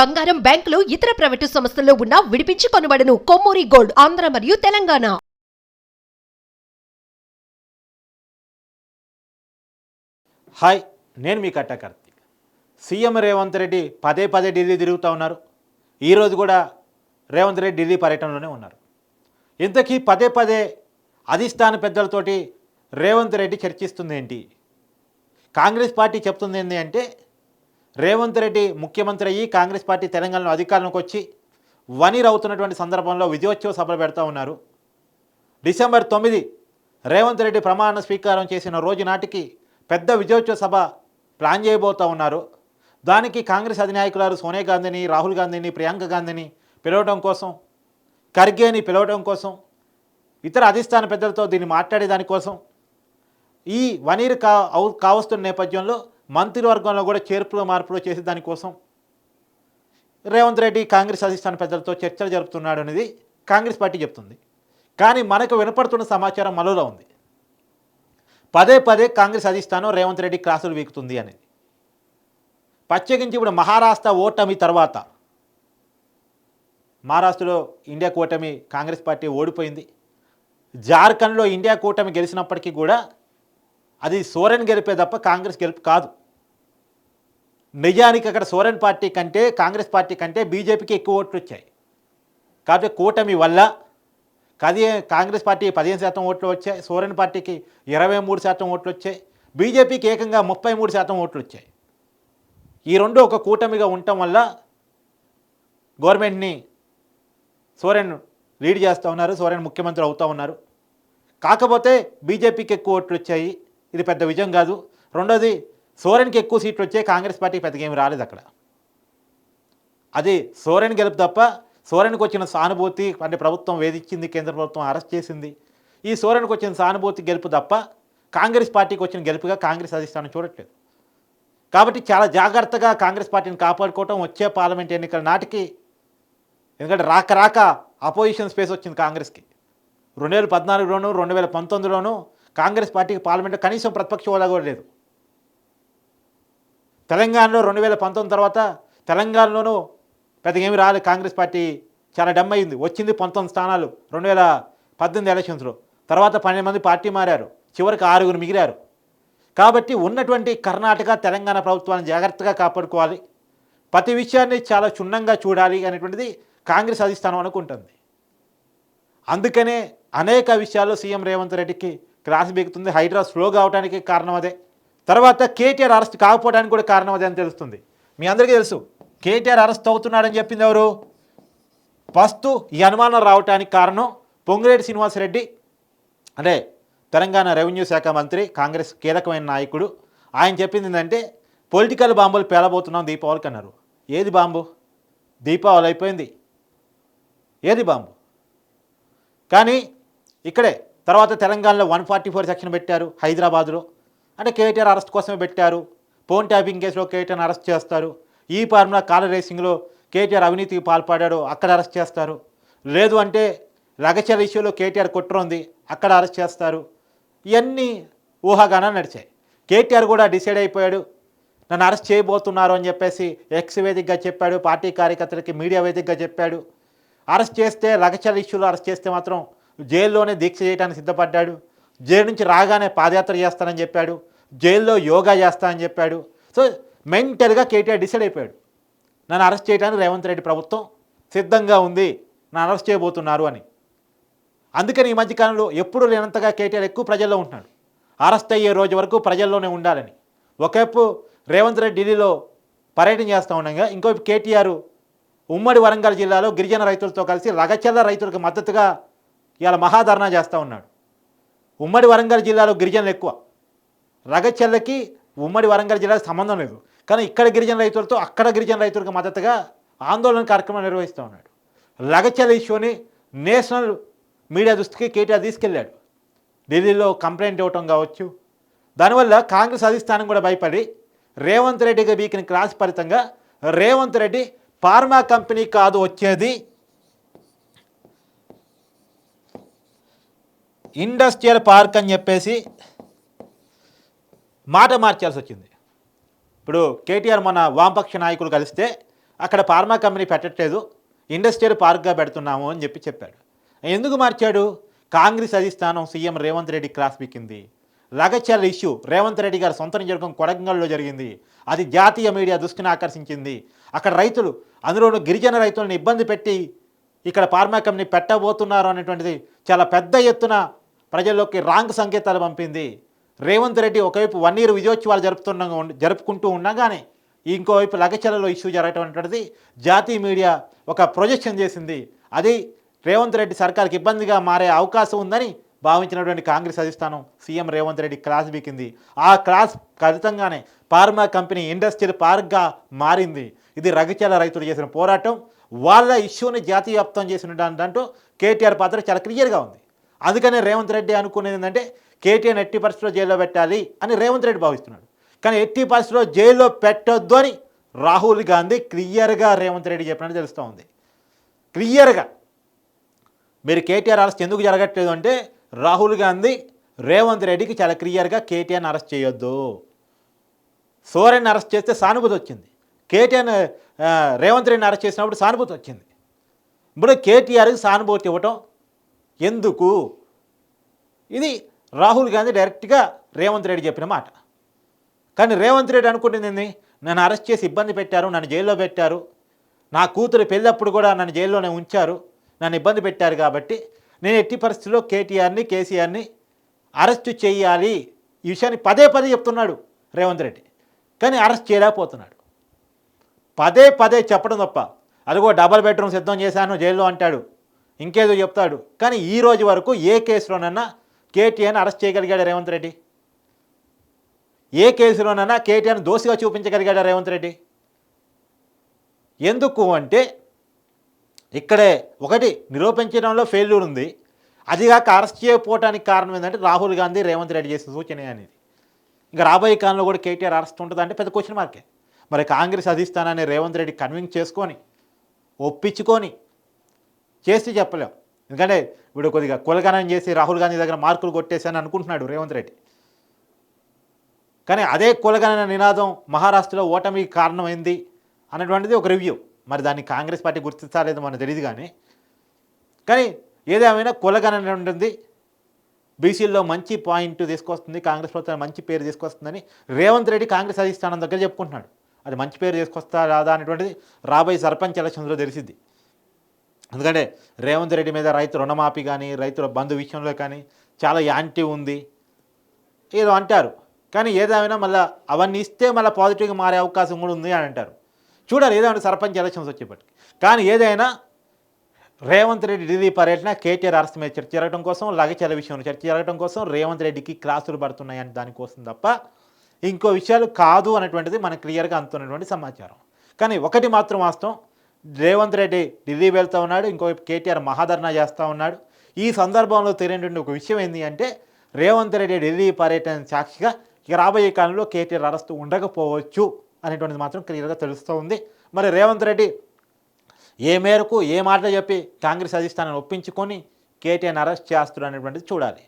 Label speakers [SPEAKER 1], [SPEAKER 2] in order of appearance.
[SPEAKER 1] బంగారం బ్యాంకులు ఇతర ప్రైవేటు సంస్థల్లో ఉన్న విడిపించి కొనబడను. కొమ్మూరి గోల్డ్ ఆంధ్ర మరియు తెలంగాణ.
[SPEAKER 2] హాయ్ నేను మీ కట్ట కార్తీక్. సీఎం రేవంత్ రెడ్డి పదే పదే ఢిల్లీ తిరుగుతూ ఉన్నారు. ఈరోజు కూడా రేవంత్ రెడ్డి ఢిల్లీ పర్యటనలోనే ఉన్నారు. ఇంతకీ పదే పదే అధిష్టాన పెద్దలతోటి రేవంత్ రెడ్డి చర్చిస్తుంది ఏంటి కాంగ్రెస్ పార్టీ చెప్తుంది ఏంటి అంటే రేవంత్ రెడ్డి ముఖ్యమంత్రి అయ్యి కాంగ్రెస్ పార్టీ తెలంగాణలో అధికారంలోకి వచ్చి వనీర్ అవుతున్నటువంటి సందర్భంలో విజయోత్సవ సభలు పెడతా ఉన్నారు. డిసెంబర్ తొమ్మిది రేవంత్ రెడ్డి ప్రమాణ స్వీకారం చేసిన రోజు నాటికి పెద్ద విజయోత్సవ సభ ప్లాన్ చేయబోతూ ఉన్నారు. దానికి కాంగ్రెస్ అధినాయకులారు సోనియా గాంధీని రాహుల్ గాంధీని ప్రియాంక గాంధీని పిలవడం కోసం ఖర్గేని పిలవడం కోసం ఇతర అధిష్టాన పెద్దలతో దీన్ని మాట్లాడే దానికోసం ఈ వనీర్ కా అవు- కావస్తున్న నేపథ్యంలో మంత్రివర్గంలో కూడా చేర్పులు మార్పులు చేసే దానికోసం రేవంత్ రెడ్డి కాంగ్రెస్ అధిష్టాన పెద్దలతో చర్చలు జరుపుతున్నాడు అనేది కాంగ్రెస్ పార్టీ చెప్తుంది. కానీ మనకు వినపడుతున్న సమాచారం మరోలో ఉంది. పదే పదే కాంగ్రెస్ అధిష్టానం రేవంత్ రెడ్డి క్లాసులు వీకుతుంది అనేది ప్రత్యేకించి ఇప్పుడు మహారాష్ట్ర ఓటమి తర్వాత మహారాష్ట్రలో ఇండియా కూటమి కాంగ్రెస్ పార్టీ ఓడిపోయింది. జార్ఖండ్లో ఇండియా కూటమి గెలిచినప్పటికీ కూడా అది సోరెన్ గెలిపే తప్ప కాంగ్రెస్ గెలుపు కాదు. నిజానికి అక్కడ సోరెన్ పార్టీ కంటే కాంగ్రెస్ పార్టీ కంటే బీజేపీకి ఎక్కువ ఓట్లు వచ్చాయి. కాబట్టి కూటమి వల్ల కది కాంగ్రెస్ పార్టీ పదిహేను శాతం ఓట్లు వచ్చాయి సోరెన్ పార్టీకి ఇరవై మూడు శాతం ఓట్లు వచ్చాయి బీజేపీకి ఏకంగా ముప్పై మూడు శాతం ఓట్లు వచ్చాయి. ఈ రెండు ఒక కూటమిగా ఉండటం వల్ల గవర్నమెంట్ని సోరెన్ లీడ్ చేస్తూ ఉన్నారు సోరెన్ ముఖ్యమంత్రి అవుతూ ఉన్నారు. కాకపోతే బీజేపీకి ఎక్కువ ఓట్లు వచ్చాయి ఇది పెద్ద విజయం కాదు. రెండోది సోరెన్కి ఎక్కువ సీట్లు వచ్చాయి కాంగ్రెస్ పార్టీకి పెద్దగా ఏమి రాలేదు అక్కడ. అది సోరెన్ గెలుపు తప్ప సోరెన్కి వచ్చిన సానుభూతి అంటే ప్రభుత్వం వేధించింది కేంద్ర ప్రభుత్వం అరెస్ట్ చేసింది. ఈ సోరెన్కి వచ్చిన సానుభూతి గెలుపు తప్ప కాంగ్రెస్ పార్టీకి వచ్చిన గెలుపుగా కాంగ్రెస్ అధిష్టానం చూడట్లేదు. కాబట్టి చాలా జాగ్రత్తగా కాంగ్రెస్ పార్టీని కాపాడుకోవటం వచ్చే పార్లమెంట్ ఎన్నికల నాటికి ఎందుకంటే రాక రాక అపోజిషన్ స్పేస్ వచ్చింది కాంగ్రెస్కి. రెండు వేల పద్నాలుగులోను రెండు వేల పంతొమ్మిదిలోను కాంగ్రెస్ పార్టీకి పార్లమెంట్ కనీసం ప్రతిపక్ష హోదా కూడా లేదు. తెలంగాణలో రెండు వేల పంతొమ్మిది తర్వాత తెలంగాణలోనూ పెద్దగా ఏమి రాలేదు. కాంగ్రెస్ పార్టీ చాలా డమ్ అయింది వచ్చింది పంతొమ్మిది స్థానాలు రెండు వేల పద్దెనిమిది ఎలక్షన్స్లో. తర్వాత పన్నెండు మంది పార్టీ మారారు. చివరికి ఆరుగురు మిగిలారు. కాబట్టి ఉన్నటువంటి కర్ణాటక తెలంగాణ ప్రభుత్వాన్ని జాగ్రత్తగా కాపాడుకోవాలి. ప్రతి విషయాన్ని చాలా క్షుణ్ణంగా చూడాలి అనేటువంటిది కాంగ్రెస్ అధిష్టానం అనుకుంటుంది. అందుకనే అనేక విషయాల్లో సీఎం రేవంత్ రెడ్డికి క్లాస్ బీగుతుంది. హైడ్రా స్లో కావడానికి కారణం అదే. తర్వాత కేటీఆర్ అరెస్ట్ కాకపోవడానికి కూడా కారణం అదే అని తెలుస్తుంది. మీ అందరికీ తెలుసు కేటీఆర్ అరెస్ట్ అవుతున్నాడని చెప్పింది ఎవరు? ఫస్ట్ ఈ అనుమానం రావడానికి కారణం పొంగిరెడ్డి శ్రీనివాసరెడ్డి అంటే తెలంగాణ రెవెన్యూ శాఖ మంత్రి కాంగ్రెస్ కీలకమైన నాయకుడు. ఆయన చెప్పింది ఏంటంటే పొలిటికల్ బాంబులు పేలబోతున్నాం దీపావళికి అన్నారు. ఏది బాంబు? దీపావళి అయిపోయింది. ఏది బాంబు? కానీ ఇక్కడే తర్వాత తెలంగాణలో వన్ ఫార్టీ ఫోర్ సెక్షన్ పెట్టారు హైదరాబాద్లో. అంటే కేటీఆర్ అరెస్ట్ కోసమే పెట్టారు. ఫోన్ ట్యాపింగ్ కేసులో కేటీఆర్ అరెస్ట్ చేస్తారు. ఈ ఫార్ములా కార్ రేసింగ్లో కేటీఆర్ అవినీతికి పాల్పడాడు అక్కడ అరెస్ట్ చేస్తారు. లేదు అంటే రగచర ఇష్యూలో కేటీఆర్ కుట్ర ఉంది అక్కడ అరెస్ట్ చేస్తారు. ఇవన్నీ ఊహాగానాలు నడిచాయి. కేటీఆర్ కూడా డిసైడ్ అయిపోయాడు నన్ను అరెస్ట్ చేయబోతున్నారు అని చెప్పేసి ఎక్స్ వేదికగా చెప్పాడు పార్టీ కార్యకర్తలకి మీడియా వేదికగా చెప్పాడు. అరెస్ట్ చేస్తే రగచర ఇష్యూలో అరెస్ట్ చేస్తే మాత్రం జైల్లోనే దీక్ష చేయడానికి సిద్ధపడ్డాడు. జైలు నుంచి రాగానే పాదయాత్ర చేస్తానని చెప్పాడు. జైల్లో యోగా చేస్తా అని చెప్పాడు. సో మెంటల్గా కేటీఆర్ డిసైడ్ అయిపోయాడు. నన్ను అరెస్ట్ చేయడానికి రేవంత్ రెడ్డి ప్రభుత్వం సిద్ధంగా ఉంది నన్ను అరెస్ట్ చేయబోతున్నారు అని. అందుకని ఈ మధ్యకాలంలో ఎప్పుడు లేనంతగా కేటీఆర్ ఎక్కువ ప్రజల్లో ఉంటున్నాడు. అరెస్ట్ అయ్యే రోజు వరకు ప్రజల్లోనే ఉండాలని. ఒకవైపు రేవంత్ రెడ్డి ఢిల్లీలో పర్యటన చేస్తూ ఉండగా ఇంకోవైపు కేటీఆర్ ఉమ్మడి వరంగల్ జిల్లాలో గిరిజన రైతులతో కలిసి రగచల్ల రైతులకు మద్దతుగా ఇవాళ మహాధర్నా చేస్తూ ఉన్నాడు. ఉమ్మడి వరంగల్ జిల్లాలో గిరిజనులు ఎక్కువ. రగచెల్లకి ఉమ్మడి వరంగల్ జిల్లా సంబంధం లేదు. కానీ ఇక్కడ గిరిజన రైతులతో అక్కడ గిరిజన రైతులకు మద్దతుగా ఆందోళన కార్యక్రమం నిర్వహిస్తూ ఉన్నాడు. లగచెల్ల ఇష్యూని నేషనల్ మీడియా దృష్టికి కేటీఆర్ తీసుకెళ్ళాడు. ఢిల్లీలో కంప్లైంట్ ఇవ్వటం కావచ్చు. దానివల్ల కాంగ్రెస్ అధిష్టానం కూడా భయపడి రేవంత్ రెడ్డికి వీకిన క్రాస్ ఫలితంగా రేవంత్ రెడ్డి ఫార్మా కంపెనీ కాదు వచ్చేది. ఇండస్ట్రియల్ పార్క్ అని చెప్పేసి మాట మార్చాల్సి వచ్చింది. ఇప్పుడు కేటీఆర్ మన వామపక్ష నాయకులు కలిస్తే అక్కడ ఫార్మా కంపెనీ పెట్టట్లేదు ఇండస్ట్రియల్ పార్క్గా పెడుతున్నాము అని చెప్పి చెప్పాడు. ఎందుకు మార్చాడు? కాంగ్రెస్ అధిష్టానం సీఎం రేవంత్ రెడ్డి క్రాస్ పీకింది. లగచర్ల ఇష్యూ రేవంత్ రెడ్డి గారి సొంత నియోజకవర్గం కొడంగల్లో జరిగింది. అది జాతీయ మీడియా దృష్టిని ఆకర్షించింది. అక్కడ రైతులు అందులోనూ గిరిజన రైతులను ఇబ్బంది పెట్టి ఇక్కడ ఫార్మా కంపెనీ పెట్టబోతున్నారు అనేటువంటిది చాలా పెద్ద ఎత్తున ప్రజల్లోకి రాంగ్ సంకేతాలు పంపింది. రేవంత్ రెడ్డి ఒకవైపు వన్ ఇయర్ విజయోత్సవాలు జరుపుతున్న జరుపుకుంటూ ఉండగానే ఇంకోవైపు లగచలలో ఇష్యూ జరగటం జాతీయ మీడియా ఒక ప్రొజెక్షన్ చేసింది. అది రేవంత్ రెడ్డి సర్కార్కి ఇబ్బందిగా మారే అవకాశం ఉందని భావించినటువంటి కాంగ్రెస్ అధిష్టానం సీఎం రేవంత్ రెడ్డి క్లాస్ బీకింది. ఆ క్లాస్ ఫలితంగానే ఫార్మా కంపెనీ ఇండస్ట్రియల్ పార్క్గా మారింది. ఇది రగచల రైతులు చేసిన పోరాటం. వాళ్ళ ఇష్యూని జాతీయ వ్యాప్తం చేసిన దాంట్లో కేటీఆర్ పాత్ర చాలా క్లియర్గా ఉంది. అందుకనే రేవంత్ రెడ్డి అనుకునేది ఏంటంటే కేటీఆర్ ఎట్టి పరిస్థితిలో జైల్లో పెట్టాలి అని రేవంత్ రెడ్డి భావిస్తున్నాడు. కానీ ఎట్టి పరిస్థితిలో జైల్లో పెట్టొద్దు అని రాహుల్ గాంధీ క్లియర్గా రేవంత్ రెడ్డి చెప్పినట్టు తెలుస్తూ ఉంది. క్లియర్గా. మీరు కేటీఆర్ అరెస్ట్ ఎందుకు జరగట్లేదు అంటే రాహుల్ గాంధీ రేవంత్ రెడ్డికి చాలా క్లియర్గా కేటీఆర్ని అరెస్ట్ చేయొద్దు. సోరెన్ అరెస్ట్ చేస్తే సానుభూతి వచ్చింది. కేటీఆర్ రేవంత్ రెడ్డిని అరెస్ట్ చేసినప్పుడు సానుభూతి వచ్చింది. ఇప్పుడు కేటీఆర్కి సానుభూతి ఇవ్వటం ఎందుకు? ఇది రాహుల్ గాంధీ డైరెక్ట్గా రేవంత్ రెడ్డి చెప్పిన మాట. కానీ రేవంత్ రెడ్డి అనుకుంటుంది ఏంది? నన్ను అరెస్ట్ చేసి ఇబ్బంది పెట్టారు నన్ను జైల్లో పెట్టారు. నా కూతురు పెళ్ళప్పుడు కూడా నన్ను జైల్లోనే ఉంచారు నన్ను ఇబ్బంది పెట్టారు కాబట్టి నేను ఎట్టి పరిస్థితుల్లో కేటీఆర్ని కేసీఆర్ని అరెస్ట్ చేయాలి. ఈ విషయాన్ని పదే పదే చెప్తున్నాడు రేవంత్ రెడ్డి. కానీ అరెస్ట్ చేయలేకపోతున్నాడు. పదే పదే చెప్పడం తప్ప అదిగో డబల్ బెడ్రూమ్ సిద్ధం చేశాను జైల్లో అంటాడు. ఇంకేదో చెప్తాడు. కానీ ఈ రోజు వరకు ఏ కేసులోనన్నా కేటీఆర్ని అరెస్ట్ చేయగలిగాడు రేవంత్ రెడ్డి? ఏ కేసులోనైనా కేటీఆర్ని దోషిగా చూపించగలిగాడు రేవంత్ రెడ్డి? ఎందుకు అంటే ఇక్కడే ఒకటి నిరూపించడంలో ఫెయిల్యూర్ ఉంది. అదిగాక అరెస్ట్ చేయకపోవడానికి కారణం ఏంటంటే రాహుల్ గాంధీ రేవంత్ రెడ్డి చేసిన సూచన అనేది. ఇంకా రాబోయే కాలంలో కూడా కేటీఆర్ అరెస్ట్ ఉంటుంది అంటే పెద్ద క్వశ్చన్ మార్కే మరి కాంగ్రెస్ అధిష్టానాన్ని రేవంత్ రెడ్డి కన్విన్స్ చేసుకొని ఒప్పించుకొని చేసి చెప్పలేం. ఎందుకంటే ఇప్పుడు కొద్దిగా కులగనం చేసి రాహుల్ గాంధీ దగ్గర మార్కులు కొట్టేశాను అనుకుంటున్నాడు రేవంత్ రెడ్డి. కానీ అదే కులగణన నినాదం మహారాష్ట్రలో ఓటమికి కారణమైంది అన్నటువంటిది ఒక రివ్యూ. మరి దాన్ని కాంగ్రెస్ పార్టీ గుర్తిస్తారేదో మనకు తెలియదు కానీ. కానీ ఏదేమైనా కులగణన ఉంటుంది. బీసీల్లో మంచి పాయింట్ తీసుకొస్తుంది కాంగ్రెస్ ప్రభుత్వం మంచి పేరు తీసుకొస్తుందని రేవంత్ రెడ్డి కాంగ్రెస్ అధిష్టానం దగ్గర చెప్పుకుంటున్నాడు. అది మంచి పేరు తీసుకొస్తా రాదా అనేటువంటిది రాబోయే సర్పంచ్ ఎలక్షన్స్లో తెలిసింది ఎందుకంటే రేవంత్ రెడ్డి మీద రైతు రుణమాఫీ కానీ రైతుల బంధు విషయంలో కానీ చాలా యాంటీ ఉంది. ఏదో అంటారు. కానీ ఏదేమైనా మళ్ళీ అవన్నీ ఇస్తే మళ్ళీ పాజిటివ్గా మారే అవకాశం కూడా ఉంది అని అంటారు. చూడాలి ఏదైనా సర్పంచ్ ఎలక్షన్స్ వచ్చేప్పటికి. కానీ ఏదైనా రేవంత్ రెడ్డి ఢిల్లీ పర్యటన కేటీఆర్ అరెస్ట్ మీద చర్చ జరగడం కోసం లగచల విషయంలో చర్చ జరగడం కోసం రేవంత్ రెడ్డికి క్లాసులు పడుతున్నాయని దానికోసం తప్ప ఇంకో విషయాలు కాదు అనేటువంటిది మనకు క్లియర్గా అందుతున్నటువంటి సమాచారం. కానీ ఒకటి మాత్రం వాస్తవం రేవంత్ రెడ్డి ఢిల్లీ వెళ్తూ ఉన్నాడు ఇంకోవైపు కేటీఆర్ మహాధర్నా చేస్తూ ఉన్నాడు. ఈ సందర్భంలో తెలియనటువంటి ఒక విషయం ఏంటి అంటే రేవంత్ రెడ్డి ఢిల్లీ పర్యటన సాక్షిగా ఇక రాబోయే కాలంలో కేటీఆర్ అరెస్ట్ ఉండకపోవచ్చు అనేటువంటిది మాత్రం క్లియర్గా తెలుస్తూ ఉంది. మరి రేవంత్ రెడ్డి ఏ మేరకు ఏ మాట చెప్పి కాంగ్రెస్ అధిష్టానాన్ని ఒప్పించుకొని కేటీఆర్ని అరెస్ట్ చేస్తున్నాడు అనేటువంటిది చూడాలి.